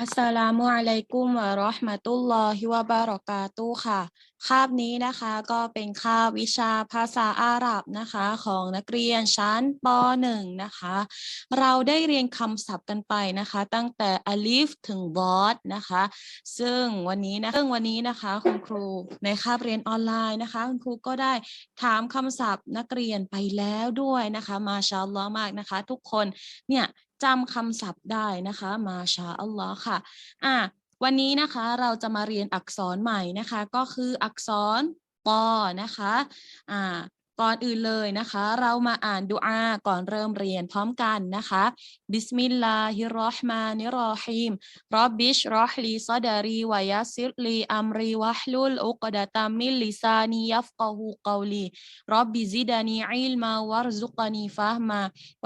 อัสสลามุอะลัยกุมวะเราะห์มะตุลลอฮิวะบารอกาตุค่ะ คาบนี้นะคะก็เป็นคาบวิชาภาษาอาหรับนะคะของนักเรียนชั้นป .1 นะคะ เราได้เรียนคำศัพท์กันไปนะคะ ตั้งแต่อลิฟถึงบอสนะคะ ซึ่งวันนี้นะซึ่งวันนี้นะคะคุณครูในคาบเรียนออนไลน์นะคะ คุณครูก็ได้ถามคำศัพท์นักเรียนไปแล้วด้วยนะคะ มาชาอัลลอมากนะคะ ทุกคนเนี่ย จำคำศัพท์ได้นะคะมาชาอัลลอฮ์ค่ะอะ วันนี้นะคะเราจะมาเรียนอักษรใหม่นะคะ ก็คืออักษรปอนะคะอ่า ก่อนอื่นเลยนะคะ เรามาอ่านดุอาก่อนเริ่มเรียนพร้อมกันนะคะบิสมิลลาฮิรราะห์มานิรรฮีมรับบิชรอฮลีซอดารีวายาซิลีอัมรีวะฮลุลอุกดะตามิลลิซานียัฟกะฮูกอลีรับบิซิดานีอิลมาวารซุกานีฟะฮมา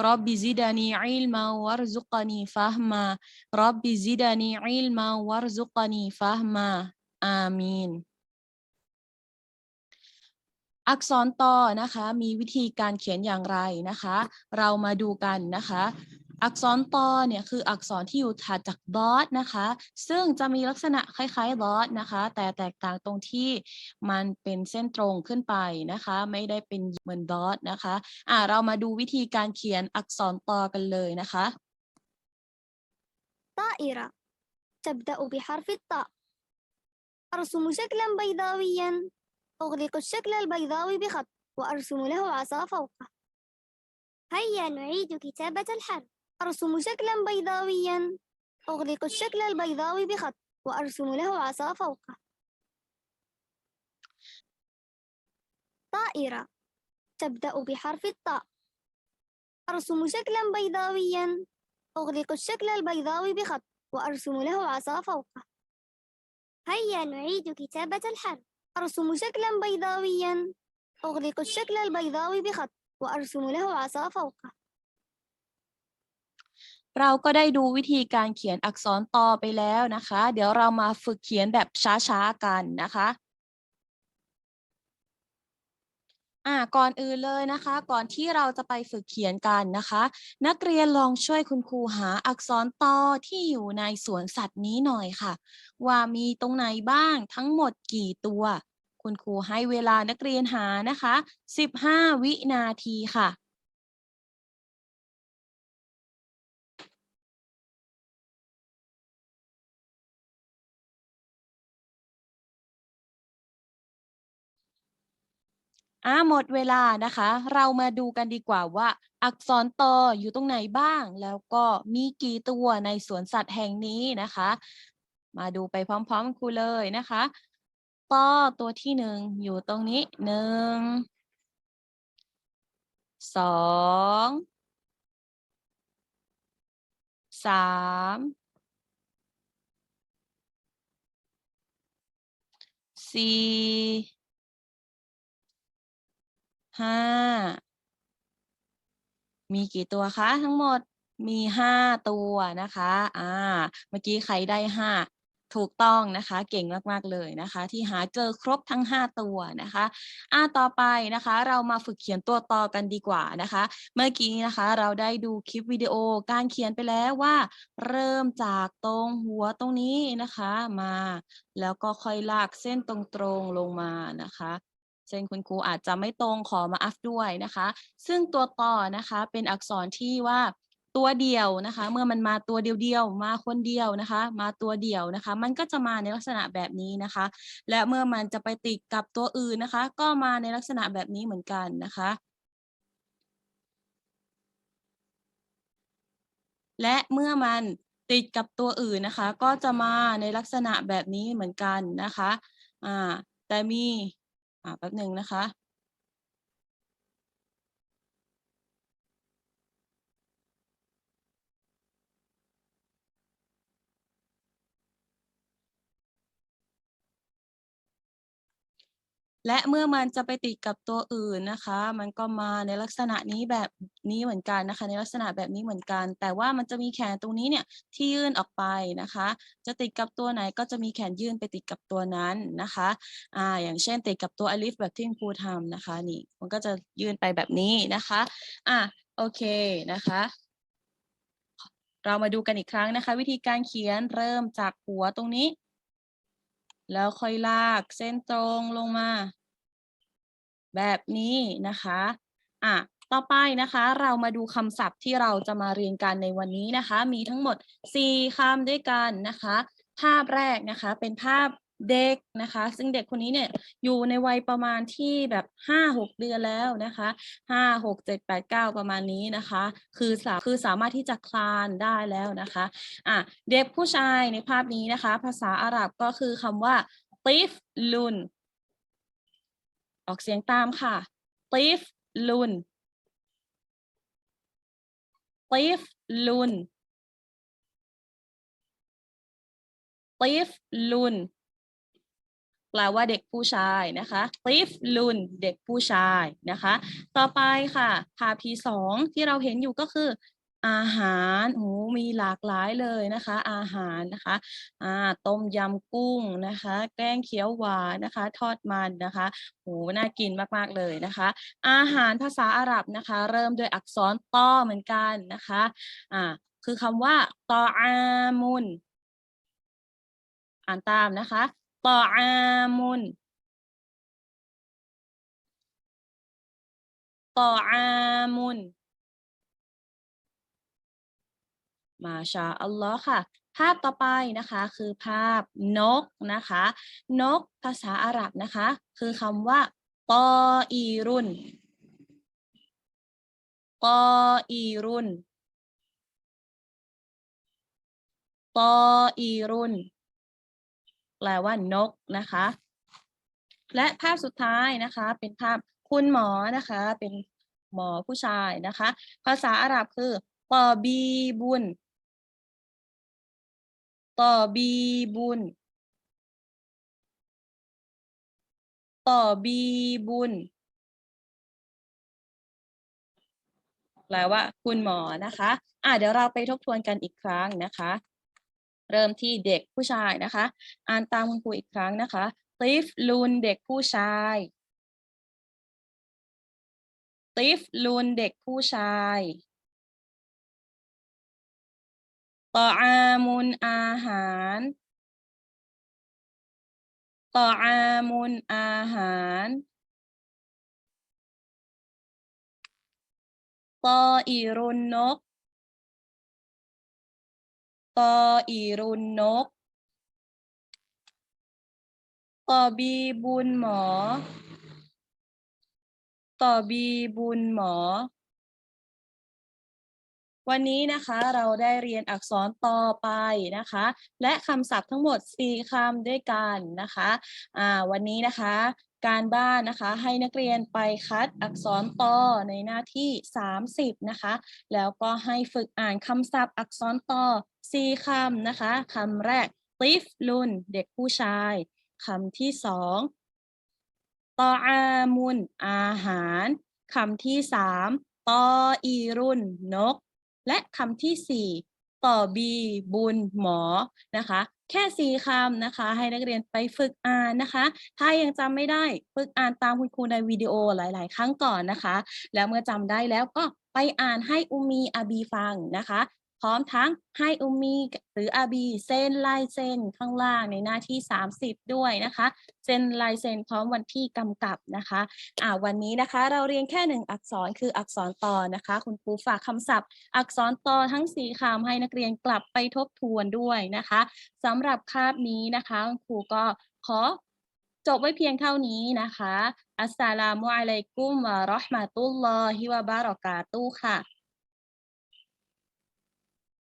รับบิซิดานีอิลมาวารซุกานีฟะฮมารับบิซิดานีอิลมาวารซุกานีฟะฮมาอามีน อักษรต่อนะคะ มีวิธีการเขียนอย่างไรนะคะ เรามาดูกันนะคะ อักษรต่อเนี่ยคืออักษรที่อยู่ถัดจากดอทนะคะ ซึ่งจะมีลักษณะคล้ายๆดอทนะคะ แต่แตกต่างตรงที่มันเป็นเส้นตรงขึ้นไปนะคะ ไม่ได้เป็นเหมือนดอทนะคะ อ่าเรามาดูวิธีการเขียนอักษรต่อกันเลยนะคะ طائرة تبدأ بحرف الطاء أرسم شكلا بيضاويا أغلق الشكل البيضاوي بخط وأرسم له عصا فوقه. هيا نعيد كتابة الحرف. أرسم شكلا بيضاويا. أغلق الشكل البيضاوي بخط وأرسم له عصا فوقه. طائرة. تبدأ بحرف الطاء. أرسم شكلا بيضاويا. أغلق الشكل البيضاوي بخط وأرسم له عصا فوقه. هيا نعيد كتابة الحرف. أرسم شكلا بيضاويا أغلق الشكل البيضاوي بخط وأرسم له عصا فوقه เราก็ได้ดูวิธีการเขียนอักษรต่อไปแล้วนะคะ เดี๋ยวเรามาฝึกเขียนแบบช้าๆกันนะคะ อ่าก่อนอื่นเลยนะคะ ก่อนที่เราจะไปฝึกเขียนกันนะคะ นักเรียนลองช่วยคุณครูหาอักษรต่อที่อยู่ในสวนสัตว์นี้หน่อยค่ะ ว่ามีตรงไหนบ้างทั้งหมดกี่ตัว คุณครูให้เวลานักเรียนหานะคะ 15 วินาทีค่ะ อ่าหมดเวลานะคะ เรามาดูกันดีกว่าว่า อักษรตออยู่ตรงไหนบ้าง แล้วก็มีกี่ตัวในสวนสัตว์แห่งนี้นะคะ มาดูไปพร้อมๆครูเลยนะคะตอตัวที่หนึ่งอยู่ตรงนี้หนึ่งสองสามสี่ ห้ามีกี่ตัวคะทั้งหมดมีห้าตัวนะคะ อ่า เมื่อกี้ใครได้ห้าถูกต้องนะคะ เก่งมาก ๆ เลยนะคะ ที่หาเจอครบทั้งห้าตัวนะคะอ่าต่อไปนะคะ เรามาฝึกเขียนตัวต่อกันดีกว่านะคะ เมื่อกี้นะคะ เราได้ดูคลิปวิดีโอการเขียนไปแล้วว่า เริ่มจากตรงหัวตรงนี้นะคะมา แล้วก็ค่อยลากเส้นตรงๆลงมานะคะ เส้นคุณครูอาจจะไม่ตรงขอมาอัพด้วยนะคะ ซึ่งตัวต่อนะคะเป็นอักษรที่ว่าตัวเดียวนะคะ เมื่อมันมาตัวเดียวๆมาคนเดียวนะคะ มาตัวเดียวนะคะ มันก็จะมาในลักษณะแบบนี้นะคะ และเมื่อมันจะไปติดกับตัวอื่นนะคะ ก็มาในลักษณะแบบนี้เหมือนกันนะคะและเมื่อมันติดกับตัวอื่นนะคะ ก็จะมาในลักษณะแบบนี้เหมือนกันนะคะอ่าแต่มี อ่าแป๊บหนึ่งนะคะ และเมื่อมันจะไปติดกับตัวอื่นนะคะ มันก็มาในลักษณะนี้แบบนี้เหมือนกันนะคะ ในลักษณะแบบนี้เหมือนกัน แต่ว่ามันจะมีแขนตรงนี้เนี่ยที่ยื่นออกไปนะคะ จะติดกับตัวไหนก็จะมีแขนยื่นไปติดกับตัวนั้นนะคะอ่าอย่างเช่นติดกับตัวอลิฟแบบที่คุณครูทำนะคะนี่มันก็จะยื่นไปแบบนี้นะคะอะโอเคนะคะเรามาดูกันอีกครั้งนะคะ วิธีการเขียนเริ่มจากหัวตรงนี้ แล้วค่อยลากเส้นตรงลงมา แบบนี้นะคะอะต่อไปนะคะเรามาดูคำศัพท์ที่เราจะมาเรียนกันในวันนี้นะคะ มีทั้งหมด 4คำด้วยกันนะคะ ภาพแรกนะคะเป็นภาพเด็กนะคะ ซึ่งเด็กคนนี้เนี่ยอยู่ในวัยประมาณที่แบบห้าหกเดือนแล้วนะคะห้าหกเจ็ดแปดเก้าประมาณนี้นะคะ คือสาคือสามารถที่จะคลานได้แล้วนะคะอะเด็กผู้ชายในภาพนี้นะคะ ภาษาอาหรับก็คือคำว่าติฟลุน ออกเสียงตามค่ะติฟลุนติฟลุนติฟลุนแปลว่าเด็กผู้ชายนะคะติฟลุนเด็กผู้ชายนะคะ ต่อไปค่ะ ภาพที่สองที่เราเห็นอยู่ก็คือ อาหารโอ้มีหลากหลายเลยนะคะ อาหารนะคะอ่าต้มยำกุ้งนะคะ แกงเขียวหวานนะคะ ทอดมันนะคะโอ้น่ากินมากๆเลยนะคะ อาหารภาษาอาหรับนะคะ เริ่มด้วยอักษรตอเหมือนกันนะคะอ่าคือคำว่าตออามุนอ่านตามนะคะตออามุนตออามุน มาชาอัลลอฮ์ค่ะ ภาพต่อไปนะคะคือภาพนกนะคะ นกภาษาอาหรับนะคะ คือคำว่าตออีรุนตออีรุนตออีรุนแปลว่านกนะคะ และภาพสุดท้ายนะคะ เป็นภาพคุณหมอนะคะ เป็นหมอผู้ชายนะคะ ภาษาอาหรับคือตอบีบุน ตอบีบุนตอบีบุนแปลว่าคุณหมอนะคะ อะเดี๋ยวเราไปทบทวนกันอีกครั้งนะคะ เริ่มที่เด็กผู้ชายนะคะ อ่านตามคุณครูอีกครั้งนะคะติฟลุนเด็กผู้ชายติฟลุนเด็กผู้ชาย ตออามุนอาหารตออามุนอาหารตออีรุนนกตออีรุนนกตอบีบุญหมอตอบีบุญหมอ วันนี้นะคะเราได้เรียนอักษรต่อไปนะคะ และคำศัพท์ทั้งหมด 4คำด้วยกันนะคะอ่าวันนี้นะคะการบ้านนะคะให้นักเรียนไปคัดอักษรต่อในหน้าที่ 30 นะคะ แล้วก็ให้ฝึกอ่านคำศัพท์อักษรต่อ 4คำนะคะคำแรกติฟลุนเด็กผู้ชายคำที่สองตออามุนอาหารคำที่สามตออีรุนนก และคำที่สี่ต่อบีบุญหมอนะคะ แค่สี่คำนะคะ ให้นักเรียนไปฝึกอ่านนะคะ ถ้ายังจำไม่ได้ฝึกอ่านตามคุณครูในวิดีโอหลาย ๆ ครั้งก่อนนะคะ แล้วเมื่อจำได้แล้วก็ไปอ่านให้อุมีอาบีฟังนะคะ พร้อมทั้งให้อุมีหรืออาบีเซ็นลายเซ็นข้างล่างในหน้าที่ 30 ด้วยนะคะเซ็นลายเซ็นพร้อมวันที่กำกับนะคะอ่าวันนี้นะคะเราเรียนแค่หนึ่งอักษรคืออักษรต่อนะคะ คุณครูฝากคำศัพท์ อักษรตอทั้งสี่คำให้นักเรียนกลับไปทบทวนด้วยนะคะสำหรับคาบนี้นะคะคุณครูก็ขอจบไว้เพียงเท่านี้นะคะ อัสสลามุอะลัยกุมวะเราะห์มะตุลลอฮิวะบารอกาตุฮ์ค่ะ